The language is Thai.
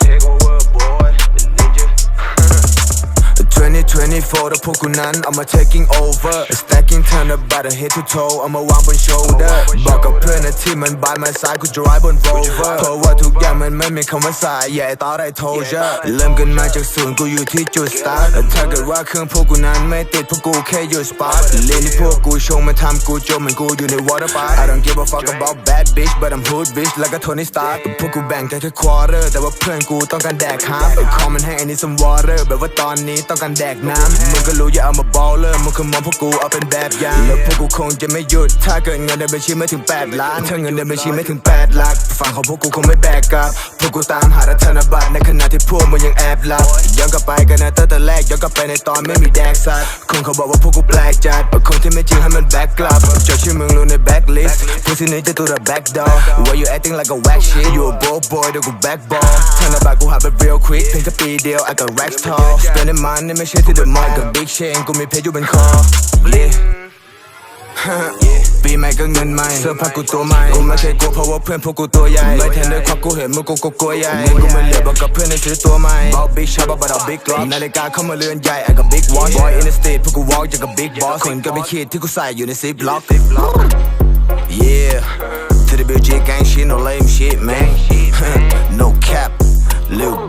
take over boy the ninja 2024แล้วพวกกูนั้นเอามา taking over stacking turn up by the head to toe เอามาวางบน shoulder บอกกับเพื่อนนะที่มันบานมาซ้ายกู drive บน rover เพราะว่าทุกอย่างมันไม่มีคำว่าสาย yeah I thought I told ya เริ่มกันมาจากศูนย์กูอยู่ที่จุด start ถ้าเกิดว่าเครื่องพวกกูนั้นไม่ติดพวกกูแค่อยู่ spot เล่นที่พวกกูชงมันทำกูจมเหมือนกูอยู่ใน water park I don't give a fuck about bad bitch but I'm hood bitch แล้วก็ Tony Stark พวกกูแบ่งกันแค่ quarter แต่ว่าเพื่อนกูต้องการแดก half คอมันให้อันนี้ some water แบบว่าตอนนี้ต้องการแดกน้ำมึงก็รู้อย่าเอามา baller มึงคือมองพวกกูเอาเป็นแบบอย่างแล้วพวกกูคงจะไม่หยุด ถ้าเกิดเงินในบัญชีไม่ถึง 8 ล้านถ้าเงินในบัญชีไม่ถึง8ลักฝั่งของพวกกูคงไม่แบกกลับพวกกูตามหาแต่ธนบัตรในขณะที่พวกมึงยังแอบหลับย้อนกลับไปกันนะตั้งแต่แรกย้อนกลับไปในตอนไม่มีแดกสัตว์คงเขาบอกว่าพวกกูแปลกจัดคนที่ไม่จริงให้มันแบกกลับจดชื่อมึงลงใน backlist ผู้ที่ นี้จะตัว the back door why you acting like a whack shit you a broke boy เดี๋ยวกู back ball ธนบัตรกูหาแบบ real quick เพียงแค่ปีเดียว I got racks tall spending money ไม่ใช่ที่ the mall กับ big chain กูมีเพชรอยู่บนคอ yeah ปีใหม่ก็เงินใหม่เสื้อผ้ากูตัวใหม่กูไม่เคยกลัวเพราะว่าเพื่อนพวกกูตัวใหญ่ไม่ทันได้ควักกูเห็นมึงกูก็กลัวใหญ่เงินกูไม่เหลือบอกกับเพื่อนให้ซื้อตัวใหม่บอกบิ๊กชอบบอกเอาบิ๊กล็อกนาฬิกาเข้ามาเรือนใหญ่ I got big watch boy in the state พวกกู walk จากกับ big boss คนก็ไม่คิดที่กูใส่อยู่ใน zip lock yeah. To the BG gang shit no lame shit man. No cap. Little bitch